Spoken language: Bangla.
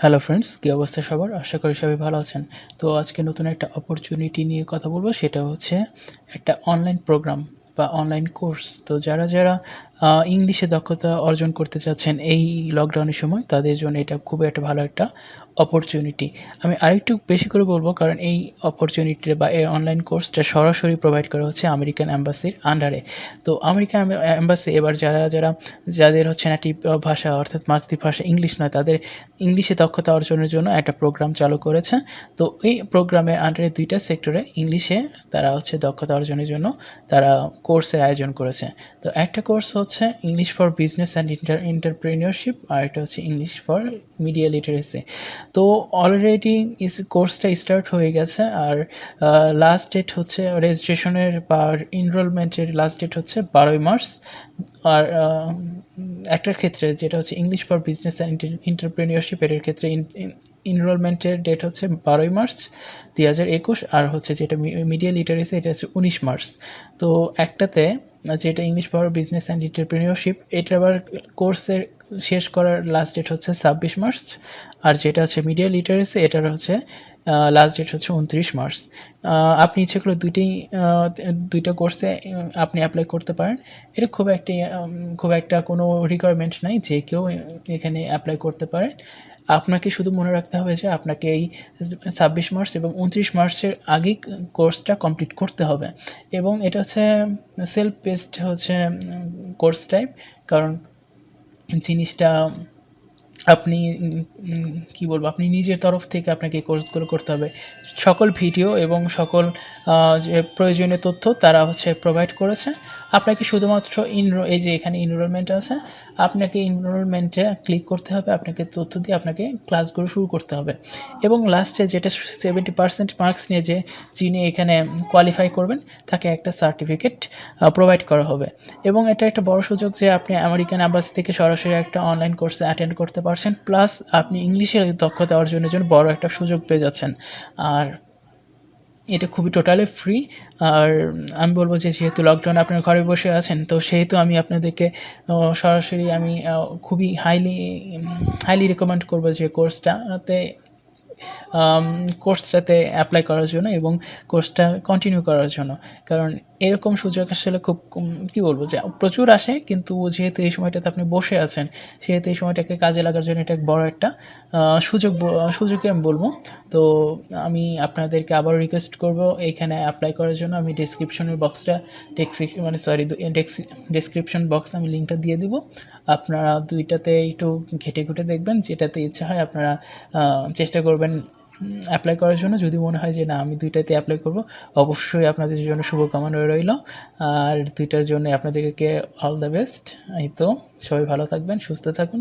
হ্যালো ফ্রেন্ডস কী অবস্থা সবার? আশা করি সবাই ভালো আছেন। তো আজকে নতুন একটা অপরচুনিটি নিয়ে কথা বলব, সেটা হচ্ছে একটা অনলাইন প্রোগ্রাম বা অনলাইন কোর্স তো যারা যারা ইংলিশে দক্ষতা অর্জন করতে চাচ্ছেন এই লকডাউনের সময়, তাদের জন্য এটা খুবই একটা ভালো একটা অপরচুনিটি আমি আরেকটু বেশি করে বলব, কারণ এই অপরচুনিটি বা এই অনলাইন কোর্সটা সরাসরি প্রোভাইড করা হচ্ছে আমেরিকান অ্যাম্বাসির আন্ডারে তো আমেরিকান অ্যাম্বাসি এবার যারা যারা, যাদের হচ্ছে নাটিভ ভাষা, অর্থাৎ মাতৃভাষা ইংলিশ নয়, তাদের ইংলিশে দক্ষতা অর্জনের জন্য একটা প্রোগ্রাম চালু করেছে। তো এই প্রোগ্রামের আন্ডারে দুইটা সেক্টরে ইংলিশে তারা হচ্ছে দক্ষতা অর্জনের জন্য তারা কোর্সের আয়োজন করেছে। তো একটা কোর্স হচ্ছে English for business and inter entrepreneurship আর একটা হচ্ছে ইংলিশ ফর মিডিয়া লিটারেসি তো অলরেডি ইস কোর্সটা স্টার্ট হয়ে গেছে, আর লাস্ট ডেট হচ্ছে রেজিস্ট্রেশনের বা এনরোলমেন্টের লাস্ট ডেট হচ্ছে বারোই মার্চ, আর একটার ক্ষেত্রে যেটা হচ্ছে English for business and entrepreneurship এর ক্ষেত্রে এনরোলমেন্টের ডেট হচ্ছে বারোই মার্চ দুই হাজার একুশ, আর হচ্ছে যেটা মিডিয়া লিটারেসি এটা হচ্ছে উনিশ মার্চ। তো একটাতে যেটা English for business and entrepreneurship এটা আবার কোর্সের শেষ করার লাস্ট ডেট হচ্ছে ছাব্বিশ মার্চ, আর যেটা হচ্ছে মিডিয়া লিটারেসি এটার হচ্ছে লাস্ট ডেট হচ্ছে উনত্রিশ মার্চ। আপনি ইচ্ছে করলে দুইটাই দুইটা কোর্সে আপনি অ্যাপ্লাই করতে পারেন। এটা খুব একটা খুব একটা কোনো রিকোয়ারমেন্ট নাই যে কেউ এখানে অ্যাপ্লাই করতে পারে। আপনাকে শুধু মনে রাখতে হবে যে আপনাকে এই ছাব্বিশ মার্চ এবং উনত্রিশ মার্চের আগেই কোর্সটা কমপ্লিট করতে হবে। এবং এটা হচ্ছে সেলফ বেসড হচ্ছে কোর্স টাইপ কারণ জিনিসটা আপনি কি বলব, আপনি নিজের তরফ থেকে আপনাকে কোর্সগুলো করতে হবে। সকল ভিডিও এবং সকল যে প্রয়োজনীয় তথ্য তারা হচ্ছে প্রোভাইড করেছে। আপনাকে শুধুমাত্র ইনরো এই যে এখানে ইনরোলমেন্ট আছে, আপনাকে ইনরোলমেন্টে ক্লিক করতে হবে, আপনাকে তথ্য দিয়ে আপনাকে ক্লাসগুলো শুরু করতে হবে। এবং লাস্টে যেটা সেভেন্টি পার্সেন্ট মার্কস নিয়ে যে যিনি এখানে কোয়ালিফাই করবেন, তাকে একটা সার্টিফিকেট প্রোভাইড করা হবে। এবং এটা একটা বড় সুযোগ যে আপনি আমেরিকান অ্যাম্বাসি থেকে সরাসরি একটা অনলাইন কোর্সে অ্যাটেন্ড করতে পারছেন প্লাস আপনি ইংলিশের দক্ষতা অর্জনের জন্য বড় একটা সুযোগ পেয়ে যাচ্ছেন। আর এটা খুবই টোটালি ফ্রি আর আমি বলব যে যেহেতু লকডাউন আপনার ঘরে বসে আছেন, তো সেহেতু আমি আপনাদেরকে সরাসরি আমি খুবই হাইলি হাইলি রেকমেন্ড করব যে কোর্সটাতে কোর্সটাতে অ্যাপ্লাই করার জন্য এবং কোর্সটা কন্টিনিউ করার জন্য। কারণ এরকম সুযোগ আসলে খুব কি বলব যে প্রচুর আসে, কিন্তু যেহেতু এই সময়টাতে আপনি বসে আছেন, সেহেতু এই সময়টাকে কাজে লাগার জন্য এটা বড় একটা সুযোগ সুযোগে আমি বলব। তো আমি আপনাদেরকে আবারও রিকোয়েস্ট করব এইখানে অ্যাপ্লাই করার জন্য আমি ডিসক্রিপশনের বক্সটা মানে সরি ডেসক্রিপশন বক্স আমি লিঙ্কটা দিয়ে দিব। আপনারা দুইটাতে একটু ঘেটে ঘুটে দেখবেন, যেটাতে ইচ্ছা হয় আপনারা চেষ্টা করবেন অ্যাপ্লাই করার জন্য। যদি মনে হয় যে না, আমি দুইটাতে অ্যাপ্লাই করব, অবশ্যই আপনাদের জন্য শুভকামনা রইল। আর দুইটার জন্য আপনাদেরকে অল দ্য বেস্ট এই তো, সবাই ভালো থাকবেন, সুস্থ থাকুন।